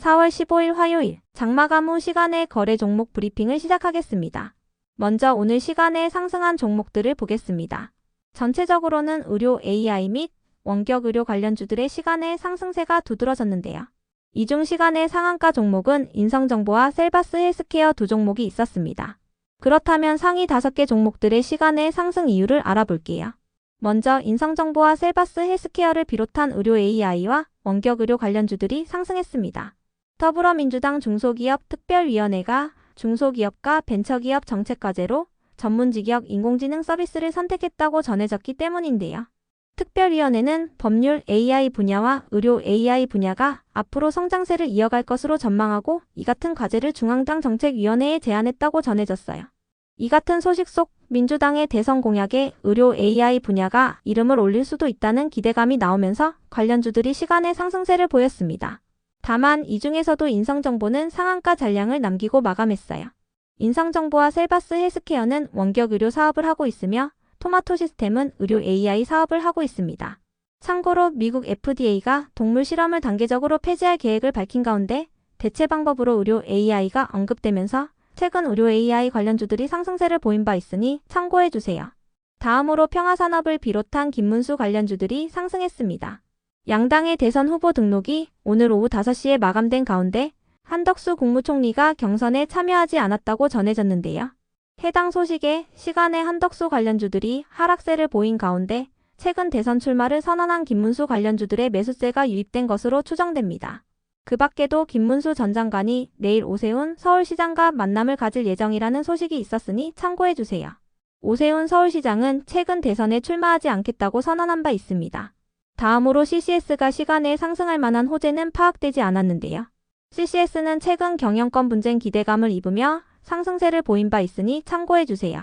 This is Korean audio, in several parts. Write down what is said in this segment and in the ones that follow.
4월 15일 화요일 장마감 후 시간의 거래 종목 브리핑을 시작하겠습니다. 먼저 오늘 시간에 상승한 종목들을 보겠습니다. 전체적으로는 의료 AI 및 원격 의료 관련주들의 시간의 상승세가 두드러졌는데요. 이중 시간의 상한가 종목은 인성정보와 셀바스 헬스케어 두 종목이 있었습니다. 그렇다면 상위 5개 종목들의 시간의 상승 이유를 알아볼게요. 먼저 인성정보와 셀바스 헬스케어를 비롯한 의료 AI와 원격 의료 관련주들이 상승했습니다. 더불어민주당 중소기업 특별위원회가 중소기업과 벤처기업 정책과제로 전문직역 인공지능 서비스를 선택했다고 전해졌기 때문인데요. 특별위원회는 법률 AI 분야와 의료 AI 분야가 앞으로 성장세를 이어갈 것으로 전망하고 이 같은 과제를 중앙당 정책위원회에 제안했다고 전해졌어요. 이 같은 소식 속 민주당의 대선 공약에 의료 AI 분야가 이름을 올릴 수도 있다는 기대감이 나오면서 관련주들이 시간의 상승세를 보였습니다. 다만 이 중에서도 인성정보는 상한가 잔량을 남기고 마감했어요. 인성정보와 셀바스 헬스케어는 원격 의료 사업을 하고 있으며 토마토 시스템은 의료 AI 사업을 하고 있습니다. 참고로 미국 FDA가 동물 실험을 단계적으로 폐지할 계획을 밝힌 가운데 대체 방법으로 의료 AI가 언급되면서 최근 의료 AI 관련주들이 상승세를 보인 바 있으니 참고해 주세요. 다음으로 평화산업을 비롯한 김문수 관련주들이 상승했습니다. 양당의 대선 후보 등록이 오늘 오후 5시에 마감된 가운데 한덕수 국무총리가 경선에 참여하지 않았다고 전해졌는데요. 해당 소식에 시간의 한덕수 관련주들이 하락세를 보인 가운데 최근 대선 출마를 선언한 김문수 관련주들의 매수세가 유입된 것으로 추정됩니다. 그 밖에도 김문수 전 장관이 내일 오세훈 서울시장과 만남을 가질 예정이라는 소식이 있었으니 참고해 주세요. 오세훈 서울시장은 최근 대선에 출마하지 않겠다고 선언한 바 있습니다. 다음으로 CCS가 시간에 상승할 만한 호재는 파악되지 않았는데요. CCS는 최근 경영권 분쟁 기대감을 입으며 상승세를 보인 바 있으니 참고해 주세요.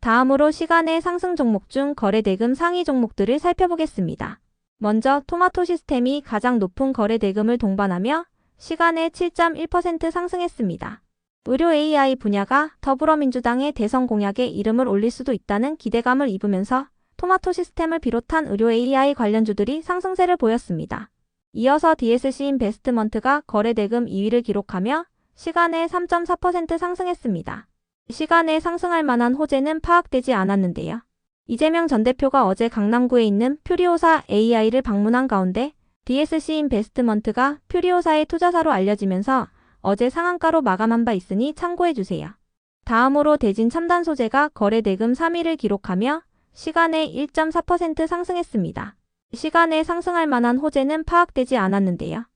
다음으로 시간의 상승 종목 중 거래대금 상위 종목들을 살펴보겠습니다. 먼저 토마토 시스템이 가장 높은 거래대금을 동반하며 시간에 7.1% 상승했습니다. 의료 AI 분야가 더불어민주당의 대선 공약에 이름을 올릴 수도 있다는 기대감을 입으면서 토마토 시스템을 비롯한 의료 AI 관련주들이 상승세를 보였습니다. 이어서 DSC 인베스트먼트가 거래대금 2위를 기록하며 시간에 3.4% 상승했습니다. 시간에 상승할 만한 호재는 파악되지 않았는데요. 이재명 전 대표가 어제 강남구에 있는 퓨리오사 AI를 방문한 가운데 DSC 인베스트먼트가 퓨리오사의 투자사로 알려지면서 어제 상한가로 마감한 바 있으니 참고해 주세요. 다음으로 대진 첨단 소재가 거래대금 3위를 기록하며 시간에 1.4% 상승했습니다. 시간에 상승할 만한 호재는 파악되지 않았는데요.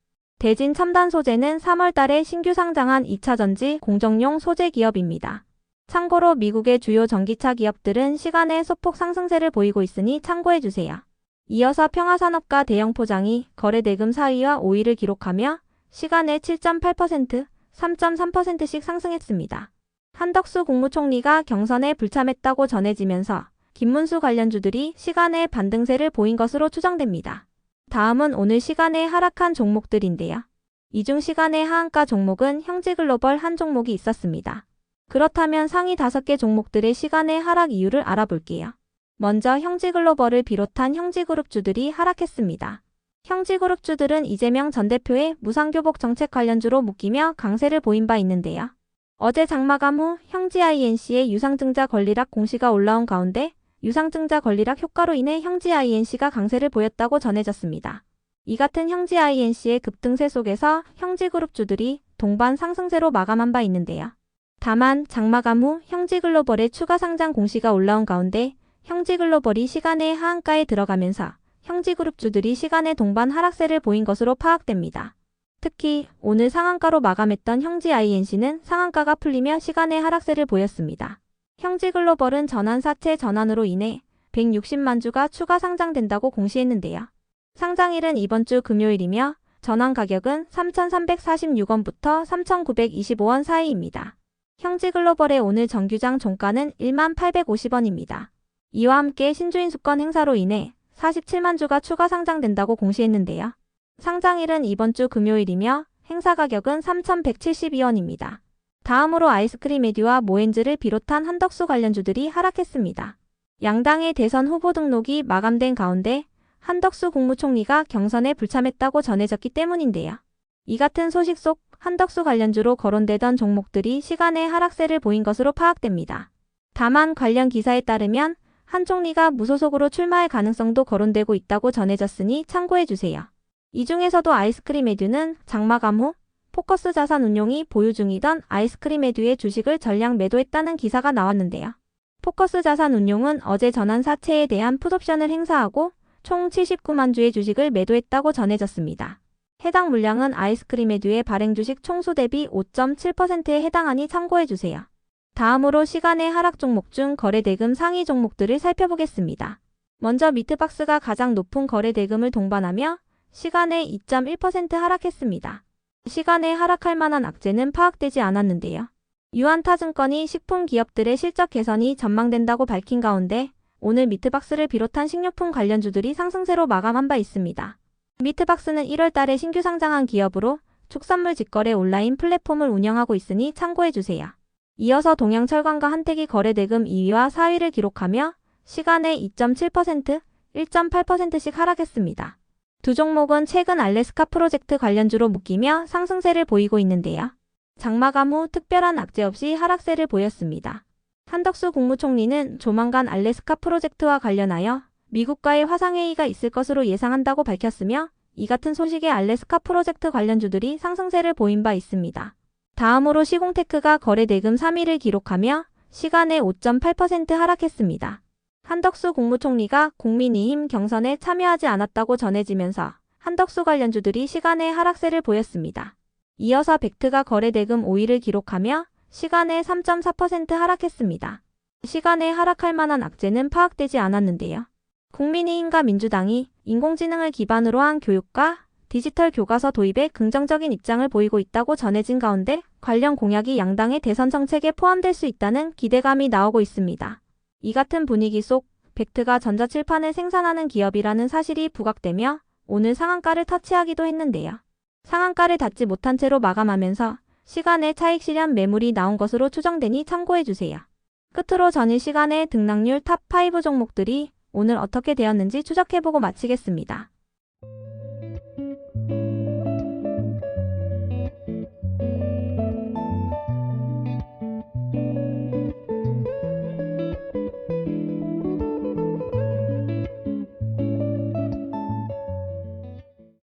대진 첨단 소재는 3월 달에 신규 상장한 2차 전지 공정용 소재 기업입니다. 참고로 미국의 주요 전기차 기업들은 시간에 소폭 상승세를 보이고 있으니 참고해 주세요. 이어서 평화산업과 대형포장이 거래대금 4위와 5위를 기록하며 시간에 7.8%, 3.3%씩 상승했습니다. 한덕수 국무총리가 경선에 불참했다고 전해지면서 김문수 관련주들이 시간에 반등세를 보인 것으로 추정됩니다. 다음은 오늘 시간에 하락한 종목들인데요. 이중 시간의 하한가 종목은 형지글로벌 한 종목이 있었습니다. 그렇다면 상위 5개 종목들의 시간의 하락 이유를 알아볼게요. 먼저 형지글로벌을 비롯한 형지그룹주들이 하락했습니다. 형지그룹주들은 이재명 전 대표의 무상교복 정책 관련주로 묶이며 강세를 보인 바 있는데요. 어제 장마감 후 형지 INC의 유상증자 권리락 공시가 올라온 가운데 유상증자 권리락 효과로 인해 형지 INC가 강세를 보였다고 전해졌습니다. 이 같은 형지 INC의 급등세 속에서 형지그룹주들이 동반 상승세로 마감한 바 있는데요. 다만 장마감 후 형지글로벌의 추가 상장 공시가 올라온 가운데 형지글로벌이 시간의 하한가에 들어가면서 형지그룹주들이 시간의 동반 하락세를 보인 것으로 파악됩니다. 특히 오늘 상한가로 마감했던 형지 INC는 상한가가 풀리며 시간의 하락세를 보였습니다. 형지글로벌은 전환 사채 전환으로 인해 160만 주가 추가 상장된다고 공시했는데요. 상장일은 이번 주 금요일이며 전환 가격은 3,346원부터 3,925원 사이입니다. 형지글로벌의 오늘 정규장 종가는 1만 850원입니다. 이와 함께 신주인 수권 행사로 인해 47만 주가 추가 상장된다고 공시했는데요. 상장일은 이번 주 금요일이며 행사 가격은 3,172원입니다. 다음으로 아이스크림 에듀와 모엔즈를 비롯한 한덕수 관련주들이 하락했습니다. 양당의 대선 후보 등록이 마감된 가운데 한덕수 국무총리가 경선에 불참했다고 전해졌기 때문인데요. 이 같은 소식 속 한덕수 관련주로 거론되던 종목들이 시간의 하락세를 보인 것으로 파악됩니다. 다만 관련 기사에 따르면 한 총리가 무소속으로 출마할 가능성도 거론되고 있다고 전해졌으니 참고해 주세요. 이 중에서도 아이스크림 에듀는 장마감 후 포커스 자산 운용이 보유 중이던 아이스크림 에듀의 주식을 전량 매도했다는 기사가 나왔는데요. 포커스 자산 운용은 어제 전환 사채에 대한 풋옵션을 행사하고 총 79만 주의 주식을 매도했다고 전해졌습니다. 해당 물량은 아이스크림 에듀의 발행 주식 총수 대비 5.7%에 해당하니 참고해 주세요. 다음으로 시간의 하락 종목 중 거래 대금 상위 종목들을 살펴보겠습니다. 먼저 미트박스가 가장 높은 거래 대금을 동반하며 시간에 2.1% 하락했습니다. 시간에 하락할 만한 악재는 파악되지 않았는데요. 유한타 증권이 식품 기업들의 실적 개선이 전망된다고 밝힌 가운데 오늘 미트박스를 비롯한 식료품 관련주들이 상승세로 마감한 바 있습니다. 미트박스는 1월 달에 신규 상장한 기업으로 축산물 직거래 온라인 플랫폼을 운영하고 있으니 참고해 주세요. 이어서 동양철강과 한택이 거래 대금 2위와 4위를 기록하며 시간에 2.7%, 1.8%씩 하락했습니다. 두 종목은 최근 알래스카 프로젝트 관련주로 묶이며 상승세를 보이고 있는데요. 장마감 후 특별한 악재 없이 하락세를 보였습니다. 한덕수 국무총리는 조만간 알래스카 프로젝트와 관련하여 미국과의 화상회의가 있을 것으로 예상한다고 밝혔으며 이 같은 소식에 알래스카 프로젝트 관련주들이 상승세를 보인 바 있습니다. 다음으로 시공테크가 거래 대금 3위를 기록하며 시간에 5.8% 하락했습니다. 한덕수 국무총리가 국민의힘 경선에 참여하지 않았다고 전해지면서 한덕수 관련주들이 시간에 하락세를 보였습니다. 이어서 벡트가 거래 대금 5위를 기록하며 시간에 3.4% 하락했습니다. 시간에 하락할 만한 악재는 파악되지 않았는데요. 국민의힘과 민주당이 인공지능을 기반으로 한 교육과 디지털 교과서 도입에 긍정적인 입장을 보이고 있다고 전해진 가운데 관련 공약이 양당의 대선 정책에 포함될 수 있다는 기대감이 나오고 있습니다. 이 같은 분위기 속 벡트가 전자칠판을 생산하는 기업이라는 사실이 부각되며 오늘 상한가를 터치하기도 했는데요. 상한가를 닿지 못한 채로 마감하면서 시간의 차익 실현 매물이 나온 것으로 추정되니 참고해 주세요. 끝으로 전일 시간의 등락률 탑5 종목들이 오늘 어떻게 되었는지 추적해보고 마치겠습니다.